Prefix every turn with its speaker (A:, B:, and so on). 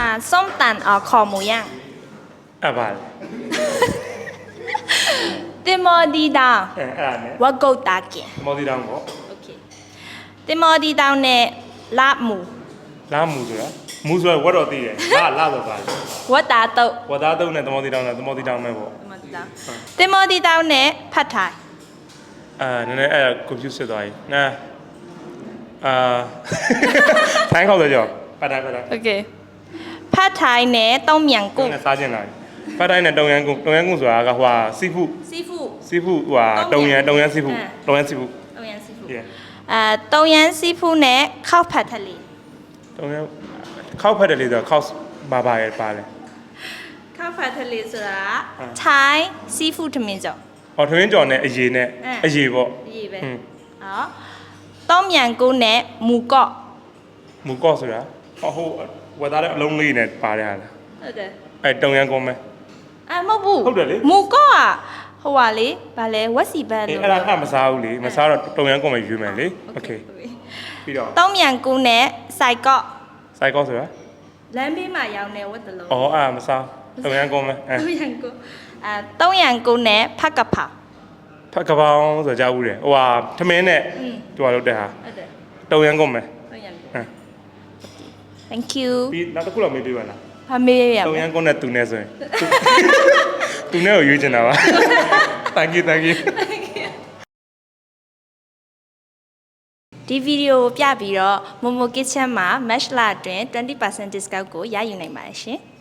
A: อ่าส้มตันเอ่อคอหมูย่าง
B: အဲ့ပါလေ
A: ติโมดีดาว
B: အဲ့အဲ့ဒါနဲ့
A: วะกุตากิน
B: မော်ဒီတောင်ပေါ့
A: โอเคติโมดีดาวเนี่ยลาบหมู
B: လာမူဆိုတာမူဆိုတာဝတ်တော်သိတယ်လာလာဆိုပါလေ
A: วะตาตุ
B: ဝတ်သားတုံးနဲ့သမော်ဒီတောင်နဲ့သမော်ဒီတောင်ပဲပေါ့
A: ติโมดีดาวติโมดีดาวเนี่ยผัดไทย
B: အာနည်းနည်းအဲ့ confuse ဖြစ်သွားပြီနာအာ ထိုင်းခေါက်ဆိုကြောပတ်တာပတ်တာ
A: โอเค တ်ထိုင်နဲ့တုံးမြန်ကု
B: ကို
A: တ်
B: ယ်နဲ့စားကျင်လာပြီပတ်တိုင်းနဲ့တုံရန်ကုန်တုံရန်ကုန်ဆိုတာကဟိုဟာစီဖူ
A: စီဖူ
B: စီဖူဟိုဟာတုံရန်တုံရန်စီဖူ
A: အဲ
B: တုံရန်စီဖူ
A: တုံးရန်စီဖူ
B: yeah
A: အဲတုံးရန်စီဖူနဲ့ခောက်ဖတ်ထလီ
B: တုံရန်ခောက်ဖက်တယ်လေဆိုတော့ခောက်ဘာဘာရဲ့ပါလဲ
A: ခောက်ဖတ်ထလီဆိုတာ
B: အဲ
A: ထိုင်းစီဖူထမင်းကြောင့်
B: ဟောထွင်းကြော်နဲ့အရေးနဲ့
A: အဲ
B: အရေးပေါ့
A: ဒီပဲ
B: ဟွန်း
A: နော်တုံးမြန်ကုတ်နဲ့မူကော့
B: မူကော့ဆိုတာဟောဟို ဝတ်သားတဲ့အလုံးလေးနဲ့ပါတယ်ဟာလား
A: ဟုတ်တယ်
B: အဲတုံရန်ကုန်မဲ
A: အဲမဟုတ်ဘူး
B: ဟုတ်တယ်လေ
A: မူကော့อ่ะဟိုပါလေဗာလဲဝက်စီဘတ်
B: အေး
A: လို့
B: အဲ့ဒါကမစားဘူးလေမစားတော့တုံရန်ကုန်မဲရွေးမယ်လေโอเคပြီးတော့
A: တုံးမြန်ကူနဲ့စိုက်ကော့
B: စိုက်ကော့ဆိုတာ
A: လမ်းဘေးမှာရောင်းနေဝတ်တလုံး
B: အော်အဲ့ဒါမစားတုံရန်ကုန်မဲအဲ
A: တုံးမြန်ကူအဲတုံးမြန်ကူနဲ့ဖတ်ကဖာ
B: ဖက်ကပောင်းဆိုကြဘူးတယ်ဟိုဟာထမင်းနဲ့
A: อืม
B: တူပါလို့တဲ့ဟာ
A: ဟုတ်တယ်
B: တုံရန်ကုန်မဲ
A: တုံးမြန်ကူ
B: အဲ
A: thank you
B: ပြီးနောက်တစ်ခုလောက်မေးပေးပါလား
A: ဖမေးရ
B: တုံ
A: မ
B: ရ
A: ယ်
B: န်ကုန်နဲ့သူနဲ့ဆိုရင်သူနဲ့ကိုရွေးချင်တာပါ thank you thank you
A: ဒီဗီဒီယိုကိုပြပြီးတော့ Momo Kitchen မှာ match လာအတွင်း20% discount ကိုရယူနိုင်ပါတယ်ရှင်